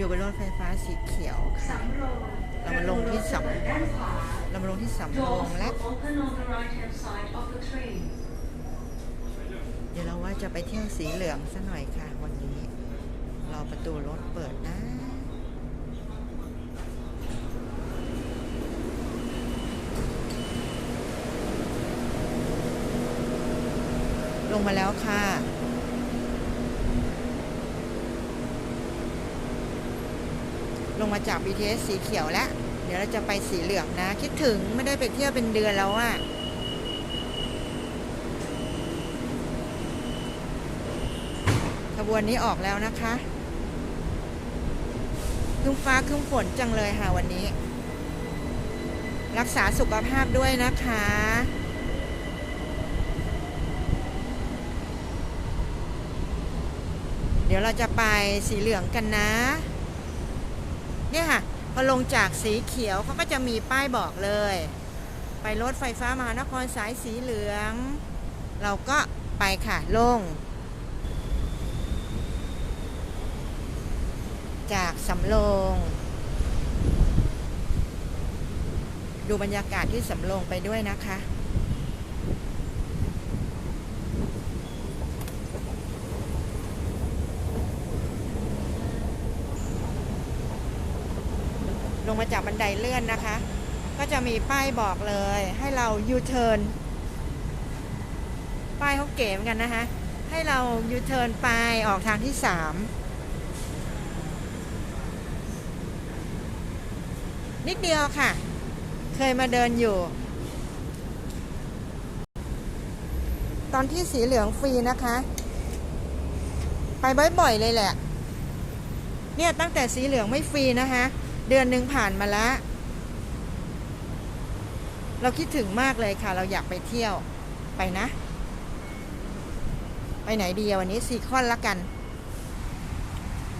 อยู่บนรถไฟฟ้าสีเขียวค่ะ เรามาลงที่สำเรามาลงที่สำโรงและ Open on the right hand side of the train. เดี๋ยวเราว่าจะไปเที่ยวสีเหลืองซะหน่อยค่ะวันนี้ รอประตูรถเปิดนะลงมาแล้วค่ะ ลง มาจาก BTS สีเขียวแล้ว เดี๋ยวเราจะไปสีเหลืองนะ คิดถึงไม่ได้ไปเที่ยวเป็นเดือนแล้วอะขบวนนี้ออกแล้วนะคะครึ้มฟ้าครึ้มฝนจังเลยค่ะวันนี้ รักษาสุขภาพด้วยนะคะเดี๋ยวเราจะไปสีเหลืองกันนะ เนี่ยค่ะพอลงจากสีเขียวเขาก็จะมีป้ายบอกเลย ไปรถไฟฟ้ามหานครสายสีเหลือง เราก็ไปค่ะลง จากสำโรงดูบรรยากาศที่สำโรงไปด้วยนะคะ ลงมาจากบันไดเลื่อนนะคะ ก็จะมีป้ายบอกเลยให้เรายูเทิร์นป้ายเขาเก๋เหมือนกันนะคะ ให้เรายูเทิร์นไปออกทางที่สามนิดเดียวค่ะ เคยมาเดินอยู่ ตอนที่สีเหลืองฟรีนะคะ ไปบ่อยๆเลยแหละ เนี่ยตั้งแต่สีเหลืองไม่ฟรีนะคะ เดือนหนึ่งผ่านมาแล้วเราคิดถึงมากเลยค่ะ เราอยากไปเที่ยวไปนะ ไปไหนดีวันนี้ซีคอนละกัน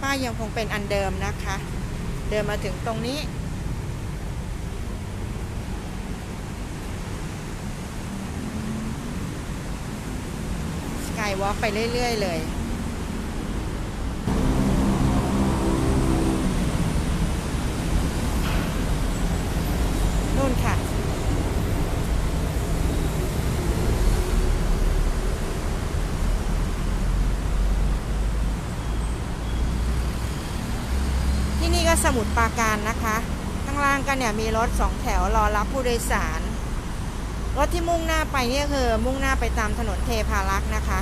ป้ายยังคงเป็นอันเดิมนะคะ เดินมาถึงตรงนี้ สกายวอล์กไปเรื่อย ๆ เลย นู่นค่ะ ที่นี่ก็สมุทรปราการนะคะ ข้างล่างกันเนี่ยมีรถสองแถวรอรับผู้โดยสาร รถที่มุ่งหน้าไปนี่คือ มุ่งหน้าไปตามถนนเทพารักษ์นะคะ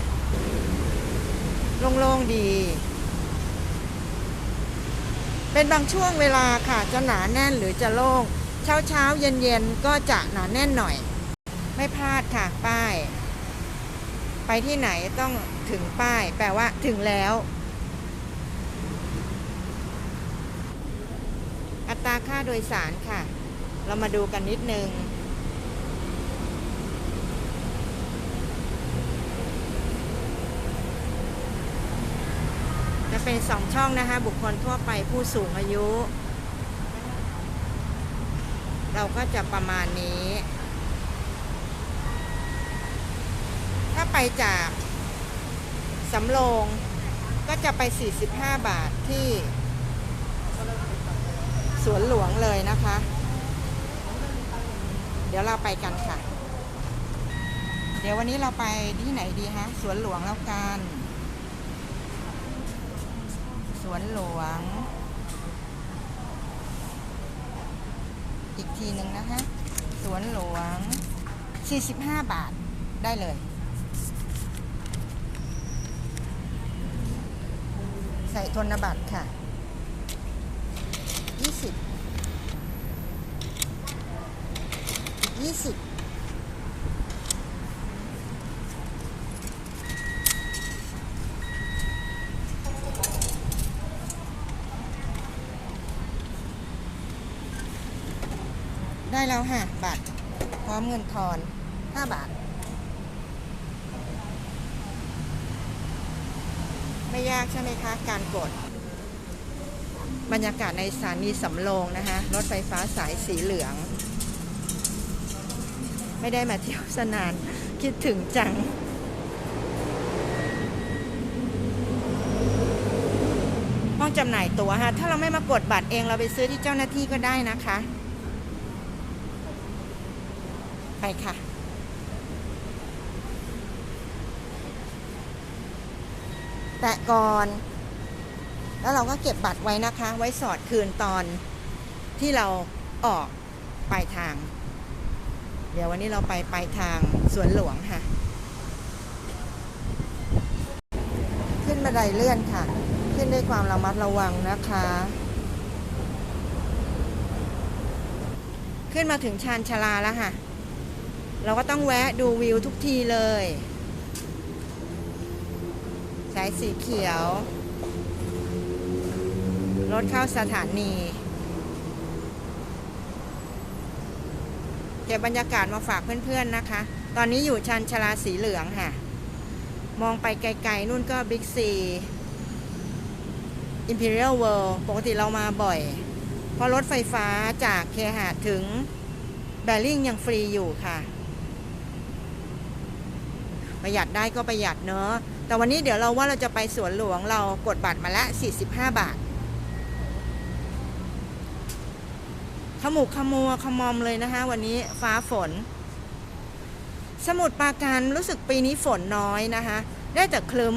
โล่งๆดีเป็นบางช่วงเวลาค่ะจะหนาแน่นหรือจะโล่ง เช้าเช้าเย็นเย็นก็จะหนาแน่นหน่อย ไม่พลาดค่ะป้าย ไปที่ไหนต้องถึงป้าย แปลว่าถึงแล้ว อัตราค่าโดยสารค่ะ เรามาดูกันนิดนึงจะเป็นสองช่องนะคะ บุคคลทั่วไปผู้สูงอายุ เราก็จะประมาณนี้ ถ้าไปจากสำโรงก็จะไป 45 บาทที่สวนหลวงเลยนะคะ เดี๋ยวเราไปกันค่ะ เดี๋ยววันนี้เราไปที่ไหนดีฮะ สวนหลวงแล้วกัน สวนหลวง อีก ทีหนึ่งนะคะ สวนหลวง 45 บาทได้เลย ใส่ธนบัตรค่ะ 20อีก20 ได้แล้วค่ะบัตรพร้อมเงินทอน5บาท ไม่ยากใช่ไหมคะ การกด บรรยากาศในสถานีสำโรงนะคะ รถไฟฟ้าสายสีเหลือง ไม่ได้มาเที่ยวสนาน คิดถึงจังห้องจำหน่ายตั๋วฮะถ้าเราไม่มากดบัตรเองเราไปซื้อที่เจ้าหน้าที่ก็ได้นะคะ ไปค่ะแตะก่อน แล้วเราก็เก็บบัตรไว้นะคะ ไว้สอดคืนตอนที่เราออกปลายทาง เดี๋ยววันนี้เราไปปลายทางสวนหลวงค่ะ ขึ้นบันไดเลื่อนค่ะ ขึ้นด้วยความระมัดระวังนะคะ ขึ้นมาถึงชานชาลาแล้วค่ะ เราก็ต้องแวะดูวิวทุกทีเลย สายสีเขียว รถเข้าสถานีเก็บบรรยากาศมาฝากเพื่อนๆนะคะ ตอนนี้อยู่ชันชลาสีเหลืองค่ะ มองไปไกลๆนู่นก็บิ๊กซี Imperial World ปกติเรามาบ่อย เพราะรถไฟฟ้าจากเคหะถึงแบริ่งยังฟรีอยู่ค่ะ ประหยัดได้ก็ประหยัดเนอะแต่วันนี้เดี๋ยวเราว่าเราจะไปสวนหลวงเรากดบัตรมาละ 45 บาท ขมุกขมัวขมอมเลยนะคะ วันนี้ฟ้าฝน สมุดปราการรู้สึกปีนี้ฝนน้อยนะคะ ได้แต่คลึ้ม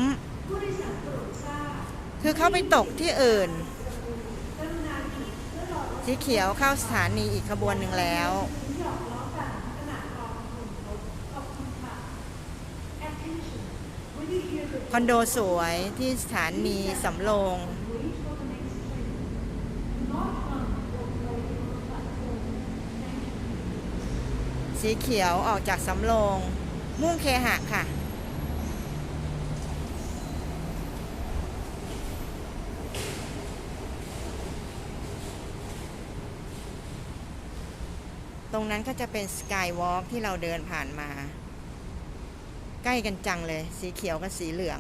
คือเข้าไปตกที่อื่น สีเขียวเข้าสถานีอีกขบวนหนึ่งแล้ว คอนโดสวยที่สถานีสำโรงสีเขียวออกจากสำโรง มุ่งเคหะค่ะ ตรงนั้นก็จะเป็นสกายวอล์กที่เราเดินผ่านมา ใกล้กันจังเลย สีเขียวกับสีเหลือง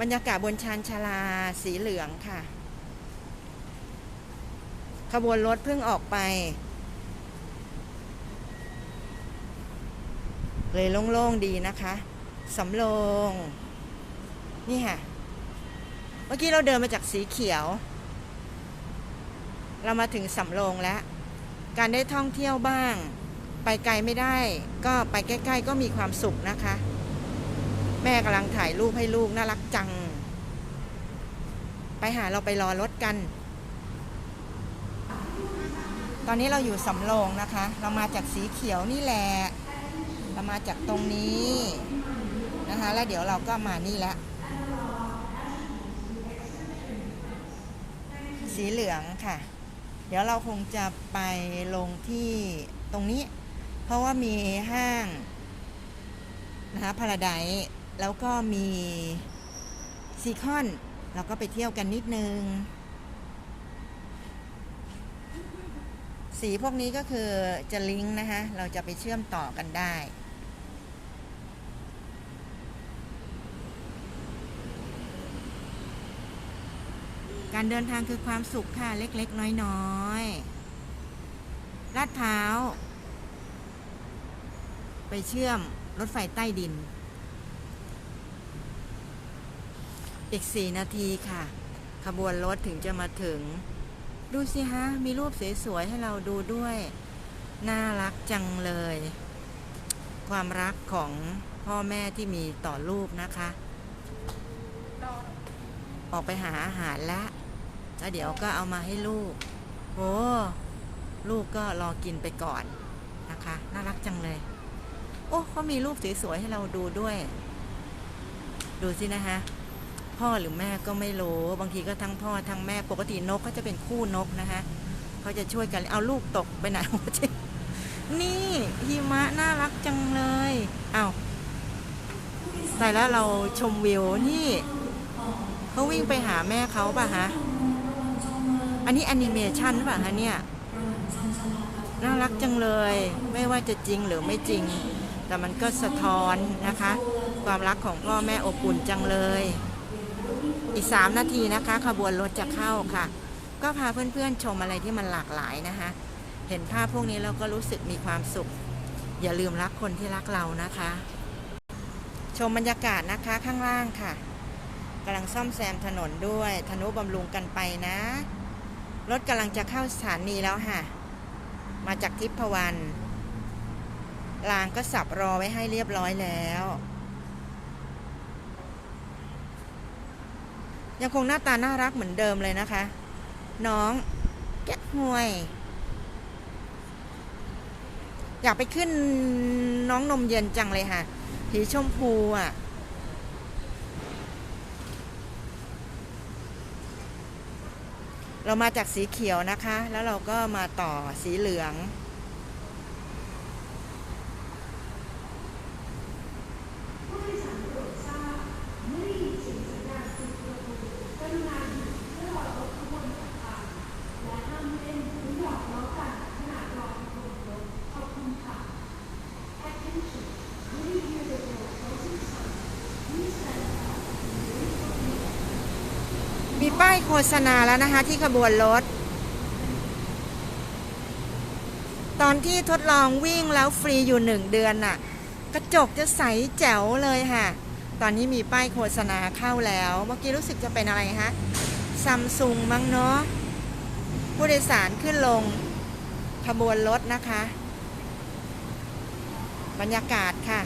บรรยากาศบนชานชาลาสีเหลืองค่ะ ขบวนรถเพิ่งออกไป เลยโล่งๆดีนะคะสำโรง นี่ค่ะ เมื่อกี้เราเดินมาจากสีเขียว เรามาถึงสำโรงแล้ว การได้ท่องเที่ยวบ้าง ไปไกลไม่ได้ ก็ไปใกล้ ๆ ก็มีความสุขนะคะ แม่กำลังถ่ายรูปให้ลูกน่ารักจัง ไปหาเราไปรอรถกัน ตอนนี้เราอยู่สำโรงนะคะ เรามาจากสีเขียวนี่แหละ เรามาจากตรงนี้นะคะ แล้วเดี๋ยวเราก็มานี่แล้ว สีเหลืองค่ะ เดี๋ยวเราคงจะไปลงที่ตรงนี้ เพราะว่ามีห้างนะคะพาราไดแล้วก็มีซีคอนเราก็ไปเที่ยวกันนิดนึง สีพวกนี้ก็คือจะลิงก์นะคะ เราจะไปเชื่อมต่อกันได้ การเดินทางคือความสุขค่ะ เล็กๆ น้อยๆลาดพร้าว ไปเชื่อมรถไฟใต้ดิน อีกสี่นาทีค่ะ ขบวนรถถึงจะมาถึง ดูสิฮะ มีรูปสวยๆ ให้เราดูด้วย น่ารักจังเลย ความรักของพ่อแม่ที่มีต่อลูกนะคะ ออกไปหาอาหารแล้ว แล้วเดี๋ยวก็เอามาให้ลูกโอ้ลูกก็รอกินไปก่อนนะคะ น่ารักจังเลย โอ้เขามีรูปสวยๆให้เราดูด้วย ดูสินะคะพ่อหรือแม่ก็ไม่รู้บางทีก็ทั้งพ่อทั้งแม่ปกตินกก็จะเป็นคู่นกนะคะเขาจะช่วยกันเอาลูกตกไปไหนวะเจ๊นี่หิมะน่ารักจังเลยเอาแต่แล้วเราชมวิวนี่เขาวิ่งไปหาแม่เขาป่ะฮะ อันนี้แอนิเมชันป่ะฮะเนี่ยน่ารักจังเลย ไม่ว่าจะจริงหรือไม่จริง แต่มันก็สะท้อนนะคะ ความรักของพ่อแม่อบอุ่นจังเลย อีก 3 นาทีนะคะ ขบวนรถจะเข้าค่ะ ก็พาเพื่อนๆชมอะไรที่มันหลากหลายนะคะ เห็นภาพพวกนี้แล้วก็รู้สึกมีความสุข อย่าลืมรักคนที่รักเรานะคะ ชมบรรยากาศนะคะข้างล่างค่ะกำลังซ่อมแซมถนนด้วย ธนุบำรุงกันไปนะ รถกำลังจะเข้าสถานีแล้วค่ะ มาจากทิพวรรณรางก็สับรอไว้ให้เรียบร้อยแล้ว ยังคงหน้าตาน่ารักเหมือนเดิมเลยนะคะ น้องแก๊กฮวย อยากไปขึ้นน้องนมเย็นจังเลยค่ะสีชมพูอะ เรามาจากสีเขียวนะคะ แล้วเราก็มาต่อสีเหลือง มีป้ายโฆษณาแล้วนะคะที่ขบวนรถ ตอนที่ทดลองวิ่งแล้วฟรีอยู่หนึ่งเดือนน่ะ กระจกจะใสแจ๋วเลยค่ะ ตอนนี้มีป้ายโฆษณาเข้าแล้ว เมื่อกี้รู้สึกจะเป็นอะไรฮะซัมซุงมั้งเนาะผู้โดยสารขึ้นลงขบวนรถนะคะ บรรยากาศค่ะ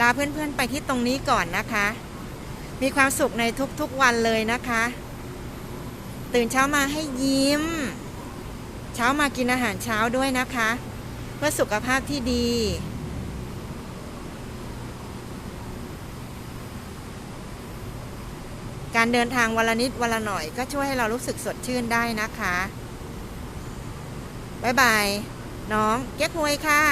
ลาเพื่อนๆไปที่ตรงนี้ก่อนนะคะ มีความสุขในทุกๆวันเลยนะคะ ตื่นเช้ามาให้ยิ้ม เช้ามากินอาหารเช้าด้วยนะคะ เพื่อสุขภาพที่ดี การเดินทางวันละนิดวันละหน่อยก็ช่วยให้เรารู้สึกสดชื่นได้นะคะ บ๊ายบาย น้องเก๊กฮวยค่ะ